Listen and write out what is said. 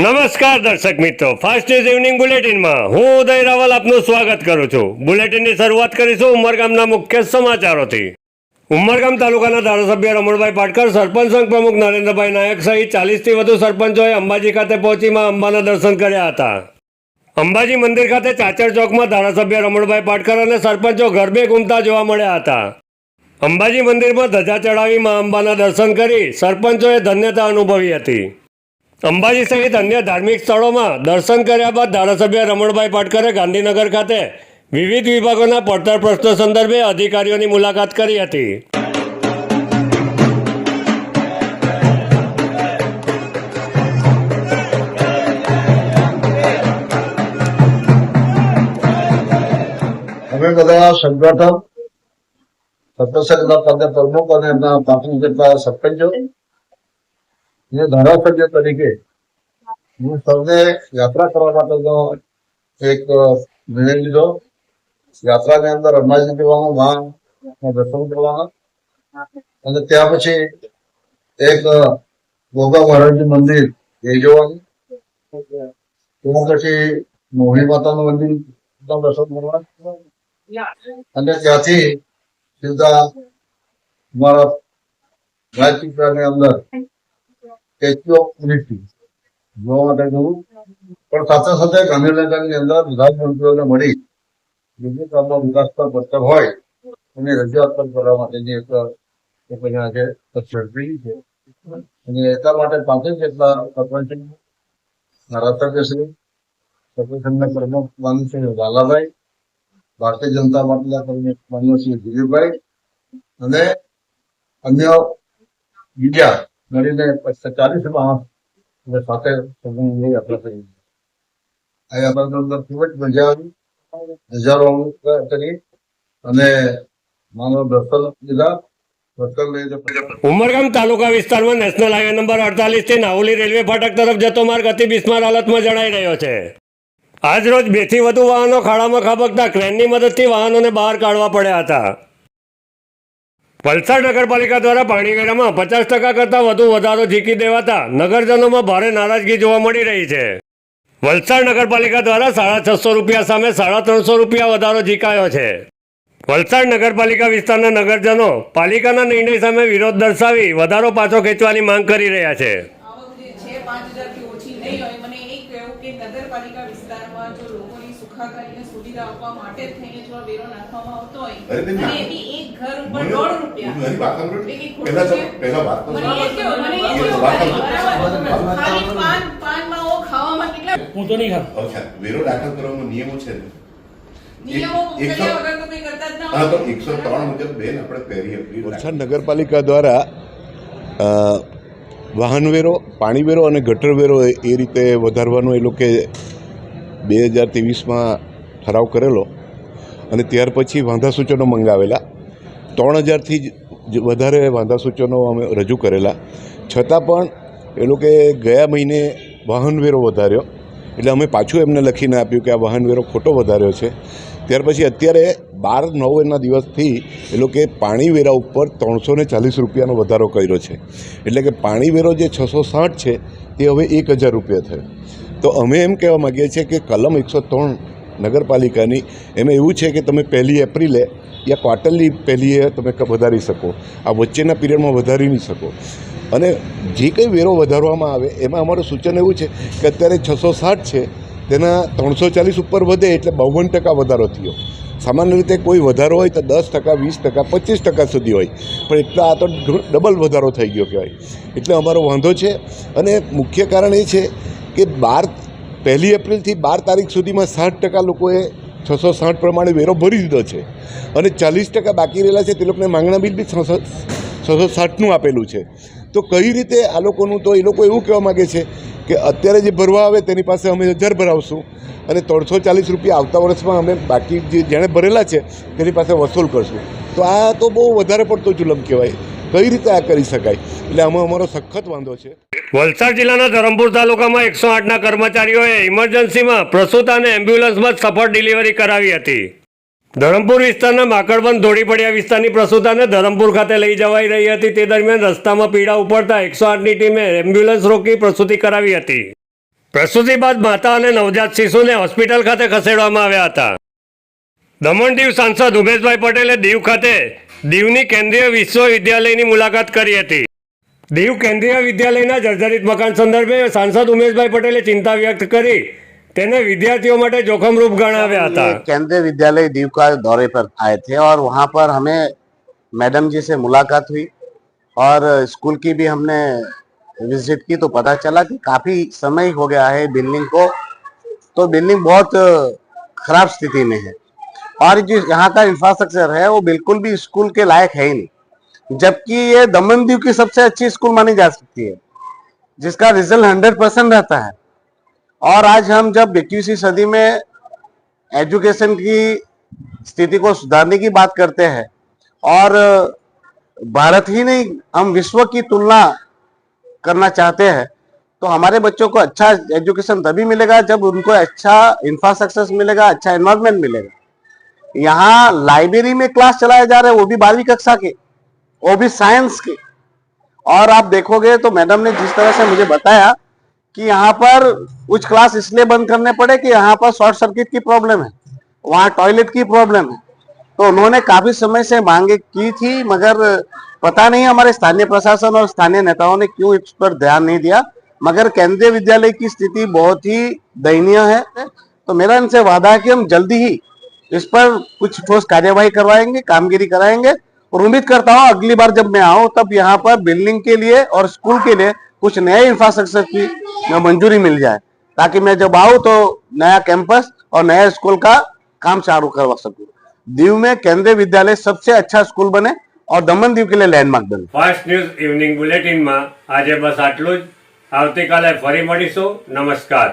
નમસ્કાર દર્શક મિત્રો. ફાસ્ટ ન્યૂઝ ઇવનિંગ બુલેટિનમાં હું ઉદય રાવલ આપનું સ્વાગત કરું છું. બુલેટિનની શરૂઆત કરીશું ઉમરગામના મુખ્ય સમાચારોથી. ઉમરગામ તાલુકાના ધારાસભ્ય રમણભાઈ પાટકર, સરપંચ સંઘ પ્રમુખ નરેન્દ્રભાઈ નાયક સહિત ચાલીસથી વધુ સરપંચોએ અંબાજી ખાતે પહોંચી માં અંબાના દર્શન કર્યા હતા. અંબાજી મંદિર ખાતે ચાચર ચોકમાં ધારાસભ્ય રમણભાઈ પાટકર અને સરપંચો ગરબે ઘૂમતા જોવા મળ્યા હતા. અંબાજી મંદિરમાં ધજા ચડાવી માં અંબાના દર્શન કરી સરપંચોએ ધન્યતા અનુભવી હતી. અંબાજી સહિત અન્ય ધાર્મિક સ્થળોમાં દર્શન કર્યા બાદ ધારાસભ્ય રમણભાઈ પાટકરે ગાંધીનગર ખાતે વિવિધ વિભાગોના પડતર પ્રશ્નો સંદર્ભે અધિકારીઓની મુલાકાત કરી હતી. સંગઠન પ્રમુખ અને એમના જેટલા સરપંચો અને ધારાસભ્ય તરીકે હું સૌને યાત્રા કરવા માટેનો એક નિર્ણય લીધો. યાત્રાની અંદર અંબાજી જવાનું માં દર્શન કરવાના. અને ત્યાં પછી એક ગોગા મહારાજનું મંદિર એ જોવાનું. ત્યાં પછી મોહી માતાનું મંદિર દર્શન કરવા અને ત્યાંથી સીધા મારા રાજપીપળાની અંદર સ્ટેચ્યુ ઓફ યુનિટી. જોવા માટે જવું પણ સાથે સાથે ગાંધીનગરની અંદર વિધાનમંત્રીઓને મળી વિવિધ કામનો વિકાસ પર પત્તર હોય, એની રજૂઆત પણ કરવા માટેની એક છે ઝડપી છે. અને એટલા માટે પાંત્રીસ જેટલા સરપંચ ધારાસભ્યશ્રી સરપંચના પ્રમુખ માનવ છે લાલાભાઈ, ભારતીય જનતા પાર્ટીના પ્રમુખ શ્રી દિલીપભાઈ અને અન્ય બીજા મળીને ચાલીસ અને સાથે સંબંધની યાત્રા થઈ આ યાત્રાની અંદર ખૂબ જ મજા આવી. હજારો કરી અને માનવ દર્શન લીધા. ઉમરગામ તાલુકા વિસ્તારમાં નેશનલ હાઈવે નંબર અડતાલીસથી નાવલી રેલવે ફાટક તરફ જતો માર્ગ અતિ બિસ્માર હાલતમાં જણાઈ રહ્યો છે. આજ રોજ બેથી વધુ વાહનો ખાડામાં ખાબકતા. ક્રેનની મદદથી વાહનોને બહાર કાઢવા પડ્યા હતા. વલસાડ નગરપાલિકા દ્વારા પાણીવેરામાં પચાસ ટકા કરતાં વધુ વધારો ઝીકી દેવાતા નગરજનોમાં ભારે નારાજગી જોવા મળી રહી છે. વલસાડ નગરપાલિકા દ્વારા સાડા છસો રૂપિયા સામે સાડા ત્રણસો રૂપિયા વધારો ઝીકાયો છે. વલસાડ નગરપાલિકા વિસ્તારના નગરજનો પાલિકાના નિર્ણય સામે વિરોધ દર્શાવી વધારો પાછો ખેંચવાની માંગ કરી રહ્યા છે આવક જે છે પાંચ હજારથી ઓછી નહીં હોય મને એ કહેવું કે નગરપાલિકા વિસ્તારમાં જો લોકોની સુખાકારીને સુવિધા આપવા માટે થઈને જો વેરો નાખવામાં આવતો હોય અને એ બી એક ઘર ઉપર 1.5 રૂપિયા. મારી વાત સાંભળો. પહેલા તો- પહેલા વાત તો મને એ કહો, મને એ કહો, ખાલી. પાન પાનમાં ઓ ખાવામાં કેટલા હું તો નહીં ખાતો. અચ્છા, વેરો દાખલ કરવાનો નિયમો છે ને. નગરપાલિકા દ્વારા અ, વાહનવેરો પાણીવેરો અને ગટરવેરો એ રીતે વધારવાનો એ લોકોએ બે હજાર ત્રેવીસમાં ઠરાવ કરેલો અને ત્યાર પછી વાંધા સૂચનો મંગાવેલા. ત્રણ હજારથી જ વધારે વાંધા સૂચનો અમે રજૂ કરેલા. છતાં પણ એ લોકોએ ગયા મહિને વાહનવેરો વધાર્યો. એટલે અમે પાછું એમને લખીને આપ્યું કે આ વાહનવેરો ખોટો વધાર્યો છે. ત્યાર પછી અત્યારે બાર નવેના દિવસથી એ લોકોએ પાણીવેરા ઉપર ત્રણસો ને ચાલીસ રૂપિયાનો વધારો કર્યો છે. એટલે કે પાણીવેરો જે છસો સાઠ છે, તે હવે એક હજાર રૂપિયા થયો. તો અમે એમ કહેવા માગીએ છીએ કે કલમ એકસો ત્રણ નગરપાલિકાની, એમાં એવું છે કે તમે પહેલી એપ્રિલે યા ક્વાર્ટરલી પહેલીએ તમે વધારી શકો. આ વચ્ચેના પીરિયડમાં વધારી નહીં શકો. અને જે કંઈ વેરો વધારવામાં આવે, એમાં અમારું સૂચન એવું છે કે અત્યારે છસો સાઠ છે, તેના ત્રણસો ચાલીસ ઉપર વધે એટલે બાવન ટકા વધારો થયો. સામાન્ય રીતે કોઈ વધારો હોય તો દસ ટકા, વીસ ટકા, પચીસ ટકા સુધી હોય. પણ એટલા આ તો ડબલ વધારો થઈ ગયો કહેવાય. એટલે અમારો વાંધો છે. અને મુખ્ય કારણ એ છે કે બાર, પહેલી એપ્રિલથી બાર તારીખ સુધીમાં સાઠ ટકા લોકોએ છસો સાઠ પ્રમાણે વેરો ભરી દીધો છે. અને ચાલીસ ટકા બાકી રહેલા છે તે લોકોને માંગણા બિલ બી છસો છસો સાઠનું આપેલું છે. તો કઈ રીતે આ લોકોનું તો એ લોકો એવું કહેવા માગે છે કે અત્યારે જે ભરવા આવે તેની પાસે અમે હજાર ભરાવશું અને ત્રણસો ચાલીસ રૂપિયા આવતા વર્ષમાં અમે બાકી જે જેણે ભરેલા છે તેની પાસે વસૂલ કરશું. તો આ તો બહુ વધારે પડતો જુલમ કહેવાય. કઈ રીતે આ કરી શકાય? એટલે આમાં અમારો સખત વાંધો છે. વલસાડ જિલ્લાના ધરમપુર તાલુકામાં એકસો આઠના કર્મચારીઓએ ઇમરજન્સીમાં પ્રસૂત અને એમ્બ્યુલન્સમાં સફળ ડિલિવરી કરાવી હતી. ધરમપુર વિસ્તારના માકડબંધ ધોળી પડ્યા વિસ્તારની પ્રસૂતાને ધરમપુર ખાતે લઈ જવાઈ રહી હતી. તે દરમિયાન રસ્તામાં પીડા ઉપડતા એકસો આઠની ટીમે એમ્બ્યુલન્સ રોકી પ્રસૂતિ કરાવી હતી. પ્રસૂતિ બાદ માતા અને નવજાત શિશુને હોસ્પિટલ ખાતે ખસેડવામાં આવ્યા હતા. દમણ દીવ સાંસદ ઉમેશભાઈ પટેલે દીવ ખાતે દીવની કેન્દ્રીય વિશ્વવિદ્યાલયની મુલાકાત કરી હતી. દીવ કેન્દ્રીય વિદ્યાલયના જર્જરિત મકાન સંદર્ભે સાંસદ ઉમેશભાઈ પટેલે ચિંતા વ્યક્ત કરી તેને વિદ્યાર્થીઓ માટે જોખમરૂપ ગણાવ્યા હતા ये केंद्रीय विद्यालय दीव का दौरे पर आए थे और वहाँ पर हमें मैडम जी से मुलाकात हुई और स्कूल की भी हमने विजिट की तो पता चला कि काफी समय हो गया है बिल्डिंग को तो बिल्डिंग बहुत खराब स्थिति में है और जो यहाँ का इंफ्रास्ट्रक्चर है वो बिल्कुल भी स्कूल के लायक है ही नहीं जबकि ये दमन दीव की सबसे अच्छी स्कूल मानी जा सकती है, जिसका रिज़ल्ट हंड्रेड परसेंट रहता है। और आज हम जब इक्कीसवीं सदी में एजुकेशन की स्थिति को सुधारने की बात करते हैं, और भारत ही नहीं, हम विश्व की तुलना करना चाहते हैं तो हमारे बच्चों को अच्छा एजुकेशन तभी मिलेगा जब उनको अच्छा इंफ्रास्ट्रक्चर मिलेगा अच्छा एनवायरमेंट मिलेगा। यहाँ लाइब्रेरी में क्लास चलाए जा रहे हैं, वो भी बारहवीं कक्षा के। वो भी साइंस के। और आप देखोगे तो मैडम ने जिस तरह से मुझे बताया कि यहाँ पर कुछ क्लास इसलिए बंद करने पड़े कि यहाँ पर शॉर्ट सर्किट की प्रॉब्लम है, वहाँ टॉयलेट की प्रॉब्लम है। तो उन्होंने काफ़ी समय से मांगे की थी, मगर पता नहीं हमारे स्थानीय प्रशासन और स्थानीय नेताओं ने क्यों इस पर ध्यान नहीं दिया। मगर केंद्रीय विद्यालय की स्थिति बहुत ही दयनीय है। तो मेरा इनसे वादा है कि हम जल्दी ही इस पर कुछ ठोस कार्यवाही करवाएँगे, कामगिरी कराएँगे। और उम्मीद करता हूँ अगली बार जब मैं आऊँ तब यहाँ पर बिल्डिंग के लिए और स्कूल के लिए कुछ नए इंफ्रास्ट्रक्चर की मंजूरी मिल जाए ताकि मैं जब आऊँ तो नया कैंपस और नया स्कूल का काम चालू करवा सकूं दीव में केंद्रीय विद्यालय सबसे अच्छा स्कूल बने और दमन दीव के लिए लैंडमार्क बने ફાસ્ટ ન્યૂઝ ઇવનિંગ બુલેટિનમાં આજે બસ આટલું જ આવતીકાલે ફરી મળીશું નમસ્કાર